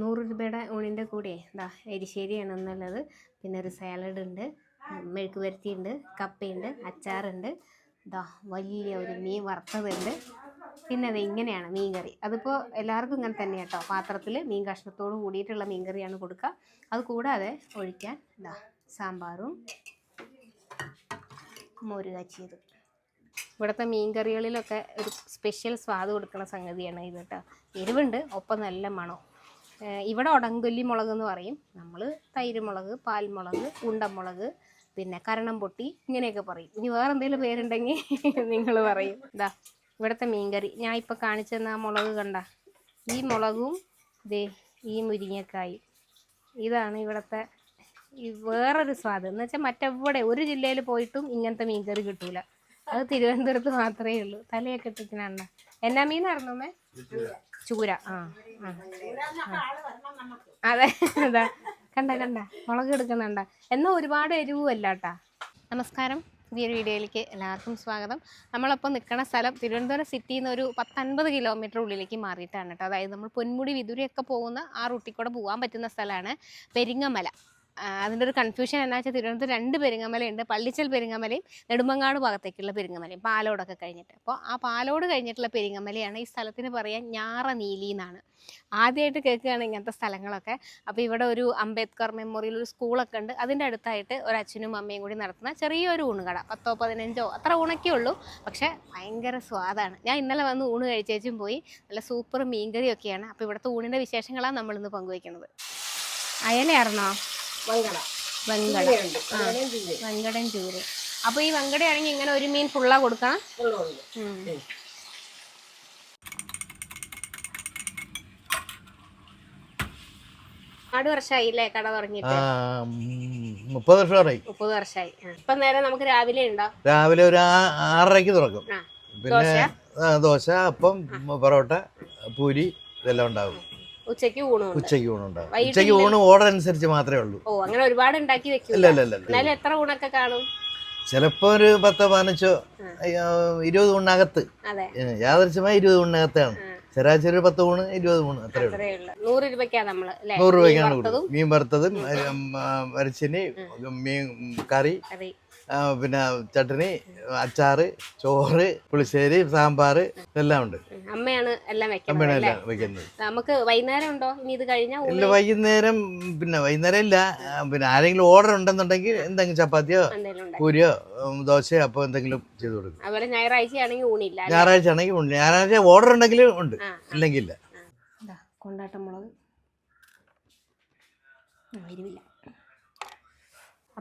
നൂറ് രൂപയുടെ ഊണിന്റെ കൂടെ ഇതാ എരിശ്ശേരിയാണ് എന്നുള്ളത് പിന്നെ ഒരു സാലഡ് ഉണ്ട് മെഴുക്ക് വരത്തിയുണ്ട് കപ്പയുണ്ട് അച്ചാറുണ്ട്. ഇതാ വലിയ ഒരു മീൻ വറുത്തതുണ്ട്. പിന്നെ അത് ഇങ്ങനെയാണ് മീൻ കറി അതിപ്പോൾ എല്ലാവർക്കും ഇങ്ങനെ തന്നെ കേട്ടോ. പാത്രത്തിൽ മീൻ കഷ്ണത്തോട് കൂടിയിട്ടുള്ള മീൻ കറിയാണ് കൊടുക്കുക. അത് കൂടാതെ ഒഴിക്കാൻ ഇതാ സാമ്പാറും മോര് ഇവിടുത്തെ മീൻ കറികളിലൊക്കെ ഒരു സ്പെഷ്യൽ സ്വാദ് കൊടുക്കുന്ന സംഗതിയാണ് ഇത് കേട്ടോ. എരിവുണ്ട് ഒപ്പം നല്ല മണം ഇവിടെ ഉടങ്കൊല്ലി മുളക് എന്ന് പറയും. നമ്മൾ തൈര് മുളക് പാൽമുളക് ഉണ്ടമുളക് പിന്നെ കരണം പൊട്ടി ഇങ്ങനെയൊക്കെ പറയും. ഇനി വേറെ എന്തെങ്കിലും പേരുണ്ടെങ്കിൽ നിങ്ങൾ പറയും. ഇതാ ഇവിടുത്തെ മീൻകറി. ഞാൻ ഇപ്പോൾ കാണിച്ചു തന്ന മുളക് കണ്ട. ഈ മുളകും ദേ ഈ മുരിങ്ങക്കായും. ഇതാണ് ഇവിടുത്തെ ഈ വേറൊരു സ്വാദ്. എന്ന് വെച്ചാൽ മറ്റെവിടെ ഒരു ജില്ലയിൽ പോയിട്ടും ഇങ്ങനത്തെ മീൻകറി കിട്ടൂല. അത് തിരുവനന്തപുരത്ത് മാത്രമേ ഉള്ളൂ. തലയൊക്കെ ഇട്ടിക്കണ എന്നാ മീനായിരുന്നു അമ്മേ? ചൂര ആ. അതെ അതാ. കണ്ട കണ്ട. മുളക് എടുക്കുന്നുണ്ട. എന്നാൽ ഒരുപാട് എരിവും അല്ല കേട്ടാ നമസ്കാരം പുതിയൊരു വീഡിയോയിലേക്ക് എല്ലാവർക്കും സ്വാഗതം. നമ്മളപ്പോൾ നിൽക്കുന്ന സ്ഥലം തിരുവനന്തപുരം സിറ്റിയിൽ നിന്ന് ഒരു പത്തൻപത് കിലോമീറ്റർ ഉള്ളിലേക്ക് മാറിയിട്ടാണ് കേട്ടോ. അതായത് നമ്മൾ പൊന്മുടി വിതുരയൊക്കെ പോകുന്ന ആ റൂട്ടിൽ കൂടെ പോകാൻ പറ്റുന്ന സ്ഥലമാണ് പെരിങ്ങമല. അതിന്റെ ഒരു കൺഫ്യൂഷൻ എന്നാ വെച്ചാൽ തിരുവനന്തപുരത്ത് രണ്ട് പെരിങ്ങമലയുണ്ട്. പള്ളിച്ചൽ പെരിങ്ങമലയും നെടുമങ്ങാട് ഭാഗത്തേക്കുള്ള പെരിങ്ങമലയും പാലോടൊക്കെ കഴിഞ്ഞിട്ട്. അപ്പോൾ ആ പാലോട് കഴിഞ്ഞിട്ടുള്ള പെരിങ്ങമലയാണ് ഈ സ്ഥലത്തിന് പറയാൻ ഞാറ നീലി എന്നാണ്. ആദ്യമായിട്ട് കേൾക്കുകയാണ് ഇങ്ങനത്തെ സ്ഥലങ്ങളൊക്കെ. അപ്പോൾ ഇവിടെ ഒരു അംബേദ്കർ മെമ്മോറിയൽ ഒരു സ്കൂളൊക്കെ ഉണ്ട്. അതിന്റെ അടുത്തായിട്ട് ഒരു അച്ഛനും അമ്മയും കൂടി നടത്തുന്ന ചെറിയൊരു ഊണുകട. പത്തോ പതിനഞ്ചോ അത്ര ഊണൊക്കെ ഉള്ളൂ. പക്ഷേ ഭയങ്കര സ്വാദാണ്. ഞാൻ ഇന്നലെ വന്ന് ഊണ് കഴിച്ചേച്ചും പോയി. നല്ല സൂപ്പർ മീൻകറിയൊക്കെയാണ്. അപ്പോൾ ഇവിടുത്തെ ഊണിന്റെ വിശേഷങ്ങളാണ് നമ്മളിന്ന് പങ്കുവയ്ക്കുന്നത് അയലയായിരുന്നോ വെങ്കട ആ വെങ്കടൻ ചൂര് അപ്പോൾ ഈ വെങ്കടയാണെങ്കിൽ ഇങ്ങനെ ഒരു മീൻ ഫുള്ളാ കൊടുക്കാം. ഉള്ളുണ്ട് ഉം. ഒരുപാട് വർഷമായില്ലേ കട തുടങ്ങിയിട്ട്? മുപ്പത് വർഷമായി മുപ്പത് വർഷമായി ഇപ്പൊ നേരെ നമുക്ക് രാവിലെ ഉണ്ടോ? രാവിലെ ഒരു ആറരക്ക് ആറരയ്ക്ക് തുറക്കും. പിന്നെ ദോശ? ദോശ അപ്പം പൊറോട്ട പൂരി ഇതെല്ലാം ഉണ്ടാവും. ഉച്ചയ്ക്ക് ഊണുണ്ട്. ഉച്ചയ്ക്ക് ഊണുണ്ടാവും ഉച്ചയ്ക്ക് ഊണ് ഓർഡർ അനുസരിച്ച് മാത്രമേ ഉള്ളൂ. ഓ അങ്ങനെ ഒരുപാട് ഉണ്ടാക്കി വെക്കില്ല. എന്നാലും എത്ര ഊണൊക്കെ കാണും? ചിലപ്പോ ഒരു പത്ത് പതിനഞ്ചോ ഇരുപത് ഊണിനകത്ത്. യാദൃശ്യമായി ഇരുപത് ഊണിനകത്താണ്. ശരാശരി ഒരു പത്ത് ഊണ് ഇരുപത് ഊണ് അത്രേ ഉള്ളൂ. നൂറ് രൂപയ്ക്കാണ് നമ്മൾ നൂറ് രൂപയ്ക്കാണ് കൊടുക്കുന്നത്. മീൻ വറുത്തതും മരച്ചിനി മീൻ കറി. പിന്നെ ചട്ടണി അച്ചാറ് ചോറ് പുളിശ്ശേരി സാമ്പാർ എല്ലാം ഉണ്ട്. അമ്മയാണ് എല്ലാം വെക്കുന്നത് അമ്മയാണ് അല്ലേ? എല്ലാം വെക്കുന്നത്. നമുക്ക് വൈകുന്നേരം ഉണ്ടോ? ഇനി ഇത് കഴിഞ്ഞാൽ ഇല്ല വൈകുന്നേരം പിന്നെ വൈകുന്നേരം ഇല്ല. പിന്നെ ആരെങ്കിലും ഓർഡർ ഉണ്ടെന്നുണ്ടെങ്കിൽ എന്തെങ്കിലും ചപ്പാത്തിയോ പൂരിയോ ദോശയോ അപ്പോൾ എന്തെങ്കിലും ചെയ്തു കൊടുക്കും. അതുപോലെ ഞായറാഴ്ച ആണെങ്കിൽ ഊണില്ല? ഞായറാഴ്ച ആണെങ്കിൽ ഉണ്ട് ഞായറാഴ്ച ഓർഡർ ഉണ്ടെങ്കിൽ ഉണ്ട്. ഇല്ലെങ്കിൽ ഇല്ല. കൊണ്ടാട്ടം മുളക്. എരിവില്ല.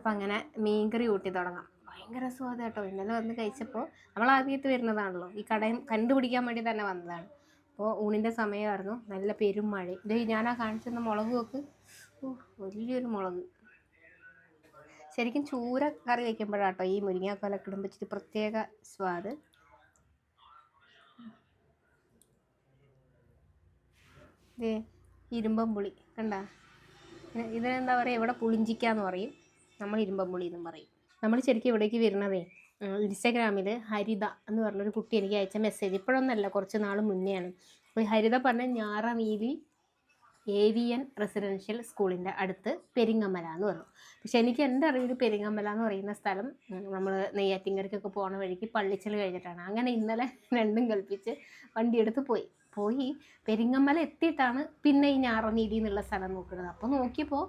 അപ്പം അങ്ങനെ മീൻകറി കൂട്ടി തുടങ്ങാം. ഭയങ്കര സ്വാദ് കേട്ടോ. ഇന്നലെ വന്ന് കഴിച്ചപ്പോൾ നമ്മൾ ആദ്യമായിട്ട് വരുന്നതാണല്ലോ. ഈ കടയും കണ്ടുപിടിക്കാൻ വേണ്ടി തന്നെ വന്നതാണ്. അപ്പോൾ ഊണിന്റെ സമയമായിരുന്നു. നല്ല പെരും മഴ. ഇത് ആ കാണിച്ചിരുന്ന മുളക് നോക്ക് ഓ വലിയൊരു മുളക്. ശരിക്കും ചൂര കറി വയ്ക്കുമ്പോഴാട്ടോ ഈ മുരിങ്ങാക്കോലൊക്കെ ഇടുമ്പോൾ ഇച്ചിരി പ്രത്യേക സ്വാദ്. ഇരുമ്പം പുളി. കണ്ട? ഇതിനെന്താ പറയുക ഇവിടെ പുളിഞ്ചിക്കാന്ന് പറയും. നമ്മൾ ഇരുമ്പം പുളി എന്നും പറയും. നമ്മൾ ശരിക്കും ഇവിടേക്ക് വരുന്നതേ ഇൻസ്റ്റാഗ്രാമിൽ ഹരിത എന്ന് പറഞ്ഞൊരു കുട്ടി എനിക്ക് അയച്ച മെസ്സേജ് ഇപ്പോഴൊന്നല്ല കുറച്ച് നാൾ മുന്നെയാണ്. അപ്പോൾ ഹരിത പറഞ്ഞ ഞാറമീലി ഏവിയൻ റെസിഡൻഷ്യൽ സ്കൂളിന്റെ അടുത്ത് പെരിങ്ങമല എന്ന് പറഞ്ഞു. പക്ഷെ എനിക്ക് എന്റെ അറിവിൽ പെരിങ്ങമല എന്ന് പറയുന്ന സ്ഥലം നമ്മൾ നെയ്യാറ്റിങ്ങരക്കൊക്കെ പോണ വഴിക്ക് പള്ളിച്ചൽ കഴിഞ്ഞിട്ടാണ്. അങ്ങനെ ഇന്നലെ രണ്ടും കൽപ്പിച്ച് വണ്ടിയെടുത്ത് പോയി. പോയി പെരിങ്ങമ്മല എത്തിയിട്ടാണ് പിന്നെ ഈ ഞാറനീതി എന്നുള്ള സ്ഥലം നോക്കുന്നത്. അപ്പോൾ നോക്കിയപ്പോൾ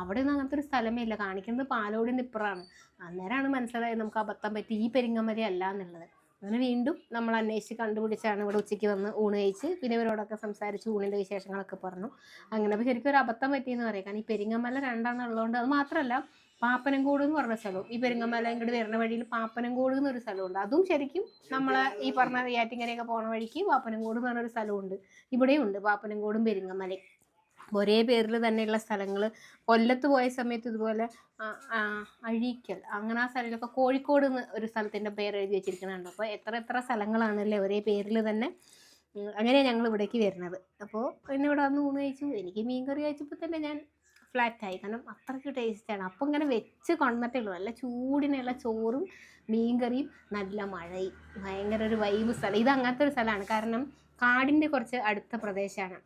അവിടെ ഒന്നും അങ്ങനത്തെ ഒരു സ്ഥലമേ ഇല്ല. കാണിക്കുന്നത് പാലോടിന്റെ ഇപ്പുറമാണ്. അന്നേരമാണ് മനസ്സിലായത് നമുക്ക് അബദ്ധം പറ്റി ഈ പെരിങ്ങമ്മല അല്ല എന്നുള്ളത്. അങ്ങനെ വീണ്ടും നമ്മൾ അന്വേഷിച്ച് കണ്ടുപിടിച്ചാണ് ഇവിടെ ഉച്ചയ്ക്ക് വന്ന് ഊണ് കഴിച്ച് പിന്നെ ഇവരോടൊക്കെ സംസാരിച്ച് ഊണിന്റെ വിശേഷങ്ങളൊക്കെ പറഞ്ഞു. അങ്ങനെ അപ്പോൾ ശരിക്കും ഒരു അബദ്ധം പറ്റിയെന്ന് പറയാം. കാരണം ഈ പെരിങ്ങമ്മല രണ്ടാണെന്നുള്ളതുകൊണ്ട് അത് മാത്രമല്ല പാപ്പനംകോട് എന്ന് പറഞ്ഞ സ്ഥലവും ഈ പെരുങ്ങമല ഇങ്ങോട്ട് വരുന്ന വഴിയിൽ പാപ്പനംകോട് എന്നൊരു സ്ഥലമുണ്ട്. അതും ശരിക്കും നമ്മളെ ഈ പറഞ്ഞ യാറ്റിങ്ങരയൊക്കെ പോണ വഴിക്ക് പാപ്പനംകോട് എന്ന് പറഞ്ഞൊരു സ്ഥലമുണ്ട്. ഇവിടെയും ഉണ്ട് പാപ്പനംകോടും പെരുങ്ങമലയും ഒരേ പേരിൽ തന്നെയുള്ള സ്ഥലങ്ങൾ കൊല്ലത്ത് പോയ സമയത്ത് ഇതുപോലെ അഴീക്കൽ അങ്ങനെ ആ സ്ഥലത്തൊക്കെ കോഴിക്കോട് എന്ന് ഒരു സ്ഥലത്തിന്റെ പേര് എഴുതി വെച്ചിരിക്കുന്നുണ്ട് അപ്പോൾ എത്ര എത്ര സ്ഥലങ്ങളാണല്ലേ ഒരേ പേരിൽ തന്നെ അങ്ങനെയാണ് ഞങ്ങൾ ഇവിടേക്ക് വരുന്നത്. അപ്പോൾ എന്നെ ഇവിടെ വന്ന് ഊണ് കഴിച്ചു. എനിക്ക് മീൻ കറി കഴിച്ചപ്പോൾ തന്നെ ഞാൻ ഫ്ലാറ്റായി കാരണം അത്രയ്ക്ക് ടേസ്റ്റാണ് അപ്പം ഇങ്ങനെ വെച്ച് കൊണ്ടിട്ടേ ഉള്ളൂ. നല്ല ചൂടിനുള്ള ചോറും മീൻകറിയും നല്ല മഴയും. ഭയങ്കര ഒരു വൈബ് സ്ഥലം. ഇത് അങ്ങനത്തെ ഒരു സ്ഥലമാണ്. കാരണം കാടിന്റെ കുറച്ച് അടുത്ത പ്രദേശമാണ്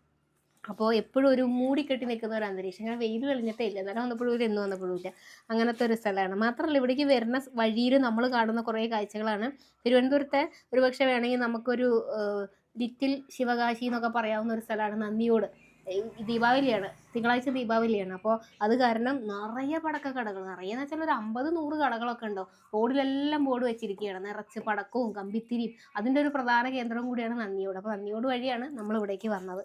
അപ്പോൾ എപ്പോഴും ഒരു മൂടിക്കെട്ടി നിൽക്കുന്ന ഒരു അന്തരീക്ഷം. അങ്ങനെ വെയിൽ തെളിഞ്ഞിട്ടേ ഇല്ല. എന്നാലും വന്നപ്പോഴും ഇല്ല എന്ന് വന്നപ്പോഴും ഇല്ല. അങ്ങനത്തെ ഒരു സ്ഥലമാണ്. മാത്രമല്ല ഇവിടേക്ക് വരുന്ന വഴിയിൽ നമ്മൾ കാണുന്ന കുറേ കാഴ്ചകളാണ്. തിരുവനന്തപുരത്തെ ഒരു പക്ഷേ വേണമെങ്കിൽ നമുക്കൊരു ലിറ്റിൽ ശിവകാശി എന്നൊക്കെ പറയാവുന്ന ഒരു സ്ഥലമാണ് നന്ദിയോട്. ദീപാവലിയാണ്. തിങ്കളാഴ്ച ദീപാവലിയാണ്. അപ്പോൾ അത് കാരണം നിറയെ പടക്ക കടകൾ നിറയെ എന്ന് വെച്ചാൽ ഒരു അമ്പത് നൂറ് കടകളൊക്കെ ഉണ്ടോ? റോഡിലെല്ലാം ബോർഡ് വെച്ചിരിക്കുകയാണ്. നിറച്ച് പടക്കവും കമ്പിത്തിരിയും. അതിന്റെ ഒരു പ്രധാന കേന്ദ്രം കൂടിയാണ് നന്ദിയോട്. അപ്പോൾ നന്ദിയോട് വഴിയാണ് നമ്മൾ ഇവിടേക്ക് വന്നത്.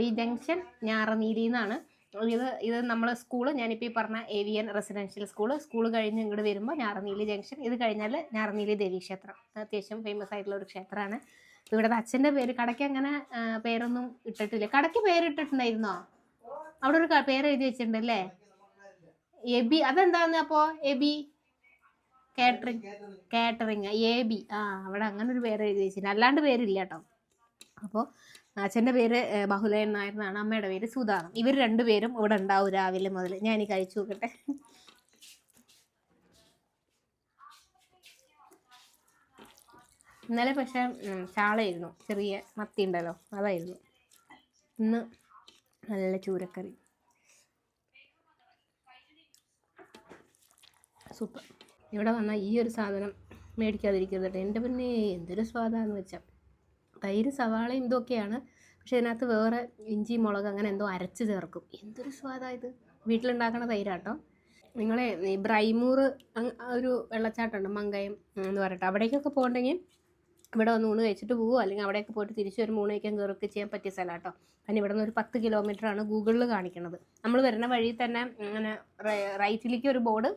ഈ ജംഗ്ഷൻ ഞാറനീതി എന്നാണ് ഇത് ഇത് നമ്മളെ സ്കൂൾ ഞാനിപ്പോൾ ഈ പറഞ്ഞ ഏവിയൻ റെസിഡൻഷ്യൽ സ്കൂൾ സ്കൂൾ കഴിഞ്ഞ് ഇങ്ങോട്ട് വരുമ്പോൾ ഞാറനീലി ജംഗ്ഷൻ. ഇത് കഴിഞ്ഞാൽ ഞാറനീലി ദേവീക്ഷേത്രം. അത്യാവശ്യം ഫേമസ് ആയിട്ടുള്ള ഒരു ക്ഷേത്രമാണ്. ഇവിടുത്തെ അച്ഛന്റെ പേര് കടയ്ക്ക് അങ്ങനെ പേരൊന്നും ഇട്ടിട്ടില്ല. കടയ്ക്ക് പേരിട്ടിട്ടുണ്ടായിരുന്നോ? അവിടെ ഒരു പേര് എഴുതി വെച്ചിട്ടുണ്ട് അല്ലേ എബി അതെന്താന്ന് അപ്പോൾ A B catering catering A B ആ അവിടെ അങ്ങനെ ഒരു പേര് എഴുതി വെച്ചിട്ടുണ്ട്. അല്ലാണ്ട് പേരില്ല കേട്ടോ. അപ്പോൾ അച്ഛന്റെ പേര് ബഹുലയൻ നായർ എന്നാണ് അമ്മയുടെ പേര് സുധാനം ഇവർ രണ്ടുപേരും ഇവിടെ ഉണ്ടാവും രാവിലെ മുതൽ ഞാൻ ഈ കഴിച്ചു നോക്കട്ടെ. ഇന്നലെ പക്ഷേ ചാളയായിരുന്നു. ചെറിയ മത്തി ഉണ്ടല്ലോ അതായിരുന്നു. ഇന്ന് നല്ല ചൂരക്കറി. സൂപ്പർ. ഇവിടെ വന്നാൽ ഈ ഒരു സാധനം മേടിക്കാതിരിക്കരുത് എന്റെ പിന്നെ എന്തൊരു സ്വാദാന്ന് വെച്ചാൽ തൈര് സവാളയും ഇതൊക്കെയാണ്. പക്ഷേ ഇതിനകത്ത് വേറെ ഇഞ്ചി മുളക് അങ്ങനെ എന്തോ അരച്ച് ചേർക്കും. എന്തൊരു സ്വാദായത് വീട്ടിലുണ്ടാക്കണ തൈരാട്ടോ. നിങ്ങളെ ഈ ബ്രൈമൂർ ഒരു വെള്ളച്ചാട്ടമുണ്ട് മങ്കയം എന്ന് പറയട്ടെ അവിടേക്കൊക്കെ പോകണ്ടെങ്കിൽ ഇവിടെ വന്ന് ഊണ് കഴിച്ചിട്ട് പോകും അല്ലെങ്കിൽ അവിടെയൊക്കെ പോയിട്ട് തിരിച്ച് ഒരു മൂന്ന് കയറൊക്കെ ചെയ്യാൻ പറ്റിയ സ്ഥലം കേട്ടോ അതിന് ഇവിടെ നിന്ന് ഒരു പത്ത് കിലോമീറ്റർ ആണ് ഗൂഗിളിൽ കാണിക്കുന്നത് നമ്മൾ വരുന്ന വഴി തന്നെ ഇങ്ങനെ റൈറ്റിലേക്ക് ഒരു ബോർഡ്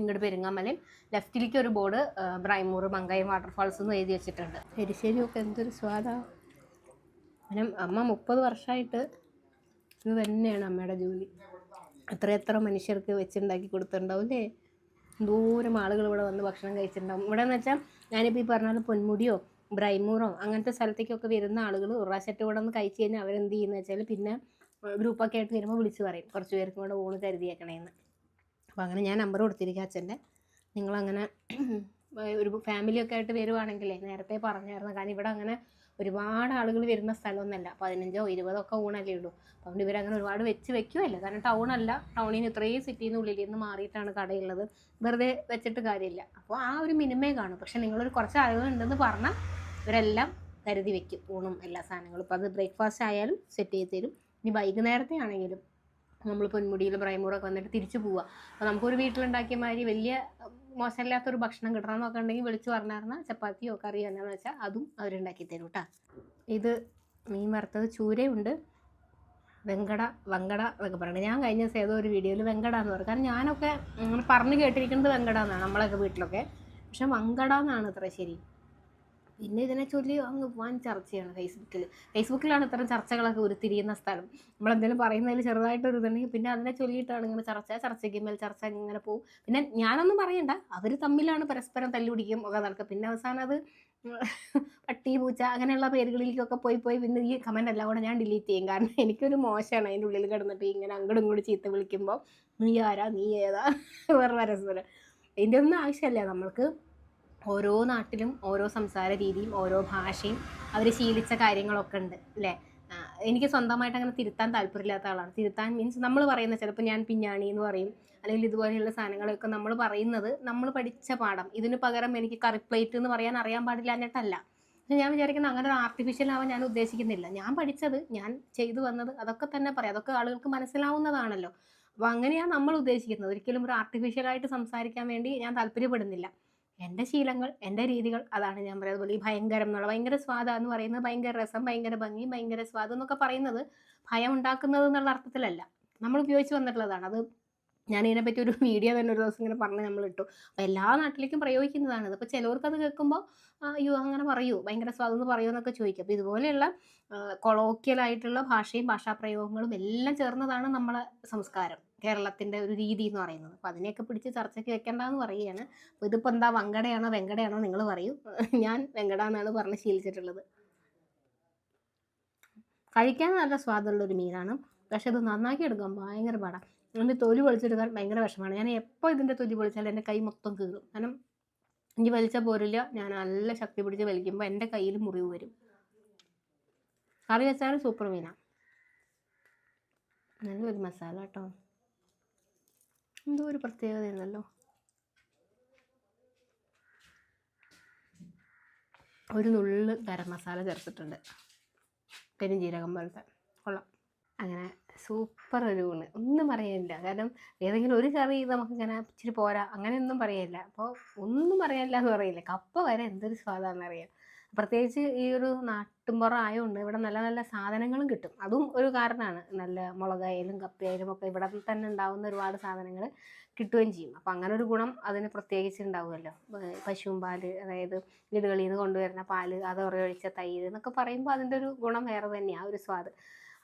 ഇങ്ങോട്ട് പെരുങ്ങാമലയും ലെഫ്റ്റിലേക്ക് ഒരു ബോർഡ് ബ്രൈമൂർ മങ്കയം വാട്ടർഫാൾസ് എന്ന് എഴുതി വെച്ചിട്ടുണ്ട്. എരിശ്ശേരിയൊക്കെ എന്തൊരു സ്വാദാണ് അമ്മ മുപ്പത് വർഷമായിട്ട് ഇത് തന്നെയാണ് അമ്മയുടെ ജോലി. എത്ര എത്ര മനുഷ്യർക്ക് വെച്ചുണ്ടാക്കി കൊടുത്തിട്ടുണ്ടാവും അല്ലേ? ദൂരം ആളുകൾ ഇവിടെ വന്ന് ഭക്ഷണം കഴിച്ചിട്ടുണ്ടാവും. ഇവിടെ എന്ന് വെച്ചാൽ ഞാനിപ്പോൾ ഈ പറഞ്ഞ പോലെ പൊന്മുടിയോ ബ്രൈമൂറോ അങ്ങനത്തെ സ്ഥലത്തേക്കൊക്കെ വരുന്ന ആളുകൾ ഉറാശറ്റ് ഇവിടെ നിന്ന് കഴിച്ച് കഴിഞ്ഞാൽ അവരെന്ത് ചെയ്യുന്നത് വെച്ചാൽ പിന്നെ ഗ്രൂപ്പൊക്കെ ആയിട്ട് വരുമ്പോൾ വിളിച്ച് പറയും. കുറച്ച് പേർക്കും കൂടെ ഊണ് കരുതിയേക്കണേന്ന്. അപ്പോൾ അങ്ങനെ ഞാൻ നമ്പർ കൊടുത്തിരിക്കുക അച്ഛന്റെ. നിങ്ങളങ്ങനെ ഒരു ഫാമിലിയൊക്കെ ആയിട്ട് വരുവാണെങ്കിലേ നേരത്തെ പറഞ്ഞായിരുന്നു. കാരണം ഇവിടെ അങ്ങനെ ഒരുപാട് ആളുകൾ വരുന്ന സ്ഥലമൊന്നുമല്ല. പതിനഞ്ചോ ഇരുപതോ ഒക്കെ ഊണല്ലേ ഉള്ളൂ. അതുകൊണ്ട് ഇവരങ്ങനെ ഒരുപാട് വെച്ച് വെക്കുമല്ല കാരണം ടൗണല്ല ടൗണിൽ നിന്ന് ഇത്രയും സിറ്റിയിൽ നിന്ന് ഉള്ളിൽ നിന്ന് മാറിയിട്ടാണ് കടയുള്ളത്. വെറുതെ വെച്ചിട്ട് കാര്യമില്ല. അപ്പോൾ ആ ഒരു മിനിമേ കാണും. പക്ഷേ നിങ്ങളൊരു കുറച്ച് ആളുകൾ ഉണ്ടെന്ന് പറഞ്ഞാൽ ഇവരെല്ലാം കരുതി വെക്കും. ഊണും എല്ലാ സാധനങ്ങളും. ഇപ്പോൾ അത് ബ്രേക്ക്ഫാസ്റ്റ് ആയാലും സെറ്റ് ചെയ്ത് തരും. ഇനി വൈകുന്നേരത്തെ ആണെങ്കിലും നമ്മൾ പൊന്മുടിയിൽ പ്രൈമൂറൊക്കെ വന്നിട്ട് തിരിച്ചു പോവുക അപ്പോൾ നമുക്കൊരു വീട്ടിലുണ്ടാക്കിയ മാതിരി വലിയ മോശമില്ലാത്തൊരു ഭക്ഷണം കിട്ടണം എന്നൊക്കെ ഉണ്ടെങ്കിൽ വിളിച്ചു പറഞ്ഞായിരുന്ന ചപ്പാത്തിയോ കറിയോ എന്നാന്ന് വെച്ചാൽ അതും അവരുണ്ടാക്കി തരും കേട്ടോ ഇത് മീൻ വറുത്തത് ചൂരയുണ്ട്. വെങ്കട വെങ്കട എന്നൊക്കെ പറയുന്നത് ഞാൻ കഴിഞ്ഞ ദിവസം ഏതോ ഒരു വീഡിയോയിൽ വെങ്കട എന്ന് പറയും കാരണം ഞാനൊക്കെ അങ്ങനെ പറഞ്ഞു കേട്ടിരിക്കുന്നത് വെങ്കട എന്നാണ് നമ്മളൊക്കെ വീട്ടിലൊക്കെ. പക്ഷെ വങ്കട എന്നാണ് അത്ര ശരി. പിന്നെ ഇതിനെ ചൊല്ലി അങ്ങ് വൻ ചർച്ചയാണ് ഫേസ്ബുക്കിൽ. ഫേസ്ബുക്കിലാണ് ഇത്തരം ചർച്ചകളൊക്കെ ഉരുത്തിരിയുന്ന സ്ഥലം. നമ്മളെന്തെങ്കിലും പറയുന്നതിൽ ചെറുതായിട്ടൊരു ഇതുണ്ടെങ്കിൽ പിന്നെ അതിനെ ചൊല്ലിയിട്ടാണ് ഇങ്ങനെ ചർച്ച ചർച്ചയ്ക്ക് മേൽ ചർച്ച ഇങ്ങനെ പോകും പിന്നെ ഞാനൊന്നും പറയണ്ട. അവർ തമ്മിലാണ് പരസ്പരം തല്ലുപിടിക്കും ഒക്കെ നടക്കുക. പിന്നെ അവസാനം അത് പട്ടി പൂച്ച അങ്ങനെയുള്ള പേരുകളിലേക്കൊക്കെ പോയി പോയി പിന്നെ ഈ കമന്റ് എല്ലാം കൂടെ ഞാൻ ഡിലീറ്റ് ചെയ്യും. കാരണം എനിക്കൊരു മോശമാണ് അതിന്റെ ഉള്ളിൽ കിടന്നിട്ട് ഇങ്ങനെ അങ്ങോട്ടും ഇങ്ങോട്ടും ചീത്ത വിളിക്കുമ്പോൾ നീ ആരാ? നീ ഏതാ? വേറെ പരസ്പരം. ഇതിന്റെ ഒന്നും ആവശ്യമല്ല. നമ്മൾക്ക് ഓരോ നാട്ടിലും ഓരോ സംസാര രീതിയും ഓരോ ഭാഷയും അവർ ശീലിച്ച കാര്യങ്ങളൊക്കെ ഉണ്ട് അല്ലേ? എനിക്ക് സ്വന്തമായിട്ട് അങ്ങനെ തിരുത്താൻ താല്പര്യമില്ലാത്ത ആളാണ്. തിരുത്താൻ മീൻസ് നമ്മൾ പറയുന്ന ചിലപ്പോൾ ഞാൻ പിഞ്ഞാണി എന്ന് പറയും അല്ലെങ്കിൽ ഇതുപോലെയുള്ള സാധനങ്ങളൊക്കെ നമ്മൾ പറയുന്നത് നമ്മൾ പഠിച്ച പാഠം. ഇതിന് പകരം എനിക്ക് കറിപ്ലേറ്റ് എന്ന് പറയാൻ അറിയാൻ പാടില്ല എന്നിട്ടല്ല. പക്ഷെ ഞാൻ വിചാരിക്കുന്നത് അങ്ങനെ ഒരു ആർട്ടിഫിഷ്യൽ ആവാൻ ഞാൻ ഉദ്ദേശിക്കുന്നില്ല. ഞാൻ പഠിച്ചത് ഞാൻ ചെയ്തു വന്നത് അതൊക്കെ തന്നെ പറയാം. അതൊക്കെ ആളുകൾക്ക് മനസ്സിലാവുന്നതാണല്ലോ. അപ്പോൾ അങ്ങനെയാണ് നമ്മൾ ഉദ്ദേശിക്കുന്നത്. ഒരിക്കലും ഒരു ആർട്ടിഫിഷ്യലായിട്ട് സംസാരിക്കാൻ വേണ്ടി ഞാൻ താല്പര്യപ്പെടുന്നില്ല. എന്റെ ശീലങ്ങൾ എന്റെ രീതികൾ അതാണ് ഞാൻ പറയുന്നത്. അതുപോലെ ഈ ഭയങ്കരം എന്നുള്ള ഭയങ്കര സ്വാദ എന്ന് പറയുന്നത് ഭയങ്കര രസം ഭയങ്കര ഭംഗി ഭയങ്കര സ്വാദ് എന്നൊക്കെ പറയുന്നത് ഭയം ഉണ്ടാക്കുന്നത് എന്നുള്ള അർത്ഥത്തിലല്ല. നമ്മൾ ഉപയോഗിച്ച് വന്നിട്ടുള്ളതാണ്. അത് ഞാൻ ഇതിനെപ്പറ്റി ഒരു വീഡിയോ തന്നെ ഒരു ദിവസം ഇങ്ങനെ പറഞ്ഞ് നമ്മൾ ഇട്ടു. അപ്പോൾ എല്ലാ നാട്ടിലേക്കും പ്രയോഗിക്കുന്നതാണ്. അപ്പോൾ ചിലവർക്ക് അത് കേൾക്കുമ്പോൾ അയ്യോ അങ്ങനെ പറയൂ ഭയങ്കര സ്വാദം പറയൂ എന്നൊക്കെ ചോദിക്കും. അപ്പോൾ ഇതുപോലെയുള്ള കൊളോക്കിയലായിട്ടുള്ള ഭാഷയും ഭാഷാപ്രയോഗങ്ങളും എല്ലാം ചേർന്നതാണ് നമ്മളെ സംസ്കാരം. കേരളത്തിന്റെ ഒരു രീതി എന്ന് പറയുന്നത്. അപ്പോൾ അതിനെയൊക്കെ പിടിച്ച് ചർച്ചയ്ക്ക് വെക്കേണ്ടെന്ന് പറയുകയാണ്. അപ്പോൾ ഇതിപ്പോൾ എന്താ വങ്കടയാണോ വെങ്കടയാണോ നിങ്ങൾ പറയൂ. ഞാൻ വെങ്കട എന്നാണ് പറഞ്ഞ് ശീലിച്ചിട്ടുള്ളത്. കഴിക്കാൻ നല്ല സ്വാദുള്ള ഒരു മീനാണ്. പക്ഷെ ഇത് നന്നാക്കി എടുക്കാൻ ഭയങ്കര പാടാണ് എന്റെ തൊലി പൊളിച്ചെടുക്കാൻ ഭയങ്കര വിഷമമാണ്. ഞാൻ എപ്പോൾ ഇതിന്റെ തൊലി പൊളിച്ചാലും എന്റെ കൈ മൊത്തം കീറും. കാരണം ഇനി വലിച്ച പോരില്ല. ഞാൻ നല്ല ശക്തി പിടിച്ച് വലിക്കുമ്പോൾ എന്റെ കയ്യിൽ മുറിവ് വരും. കറി വെച്ചാലും സൂപ്പർ മീനാണ് നല്ലൊരു മസാല കേട്ടോ. എന്തോ ഒരു പ്രത്യേകതയാണല്ലോ. ഒരു നുള്ള് ഗരം മസാല ചേർത്തിട്ടുണ്ട്. പെരുംജീരകം പോലത്തെ. കൊള്ളാം. അങ്ങനെ സൂപ്പർ ഒരു ഊണ്. ഒന്നും പറയാനില്ല. കാരണം ഏതെങ്കിലും ഒരു കറി നമുക്കിങ്ങനെ ഇച്ചിരി പോരാ. അങ്ങനെയൊന്നും പറയാനില്ല. അപ്പോൾ ഒന്നും പറയാനില്ല എന്ന് പറയില്ല. കപ്പ വരെ എന്തൊരു സ്വാദാണെന്ന് അറിയാം പ്രത്യേകിച്ച് ഈ ഒരു നാട്ടുമ്പുറം ആയതുകൊണ്ട് ഇവിടെ നല്ല നല്ല സാധനങ്ങളും കിട്ടും. അതും ഒരു കാരണമാണ് നല്ല മുളകായാലും കപ്പയായാലും ഒക്കെ ഇവിടെ തന്നെ ഉണ്ടാവുന്ന ഒരുപാട് സാധനങ്ങൾ കിട്ടുകയും ചെയ്യും. അപ്പം അങ്ങനെ ഒരു ഗുണം അതിന് പ്രത്യേകിച്ച് ഉണ്ടാവുമല്ലോ. പശുവും പാൽ അതായത് വീടുകളിൽ നിന്ന് കൊണ്ടുവരുന്ന പാൽ അത് ഉറയൊഴിച്ച തൈര് എന്നൊക്കെ പറയുമ്പോൾ അതിന്റെ ഒരു ഗുണം വേറെ തന്നെയാണ് ഒരു സ്വാദ്.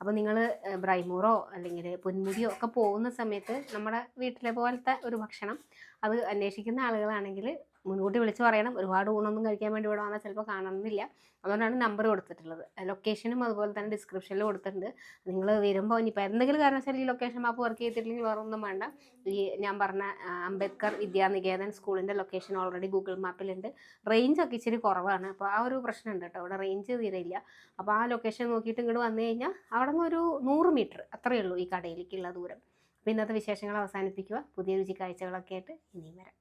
അപ്പോൾ നിങ്ങൾ ബ്രൈമൂറോ അല്ലെങ്കിൽ പൊന്മുടിയോ ഒക്കെ പോകുന്ന സമയത്ത് നമ്മുടെ വീട്ടിലെ പോലത്തെ ഒരു ഭക്ഷണം അത് അന്വേഷിക്കുന്ന ആളുകളാണെങ്കിൽ മുൻകൂട്ടി വിളിച്ച് പറയണം. ഒരുപാട് ഊണൊന്നും കഴിക്കാൻ വേണ്ടി ഇവിടെ വന്നാൽ ചിലപ്പോൾ കാണണമെന്നില്ല അതുകൊണ്ടാണ് നമ്പർ കൊടുത്തിട്ടുള്ളത്. ലൊക്കേഷനും അതുപോലെ തന്നെ ഡിസ്ക്രിപ്ഷനിൽ കൊടുത്തിട്ടുണ്ട്. നിങ്ങൾ വരുമ്പോൾ ഇനിയിപ്പോൾ എന്തെങ്കിലും കാരണവശാലും ഈ ലൊക്കേഷൻ മാപ്പ് വർക്ക് ചെയ്തിട്ടില്ലെങ്കിൽ വേറെ ഒന്നും വേണ്ട. ഈ ഞാൻ പറഞ്ഞ അംബേദ്കർ വിദ്യാനികേതൻ സ്കൂളിന്റെ ലൊക്കേഷൻ ഓൾറെഡി ഗൂഗിൾ മാപ്പിലുണ്ട് റേഞ്ച് ഒക്കെ ഇച്ചിരി കുറവാണ്. അപ്പോൾ ആ ഒരു പ്രശ്നമുണ്ട് കേട്ടോ. അവിടെ റേഞ്ച് തീരെ ഇല്ല അപ്പോൾ ആ ലൊക്കേഷൻ നോക്കിയിട്ട് ഇങ്ങോട്ട് വന്നു കഴിഞ്ഞാൽ അവിടെ നിന്ന് ഒരു നൂറ് മീറ്റർ അത്രയേ ഉള്ളൂ ഈ കടയിലേക്കുള്ള ദൂരം. അപ്പോൾ ഇന്നത്തെ വിശേഷങ്ങൾ അവസാനിപ്പിക്കുക. പുതിയ രുചി കാഴ്ചകളൊക്കെ ആയിട്ട് ഇനിയും വരാം.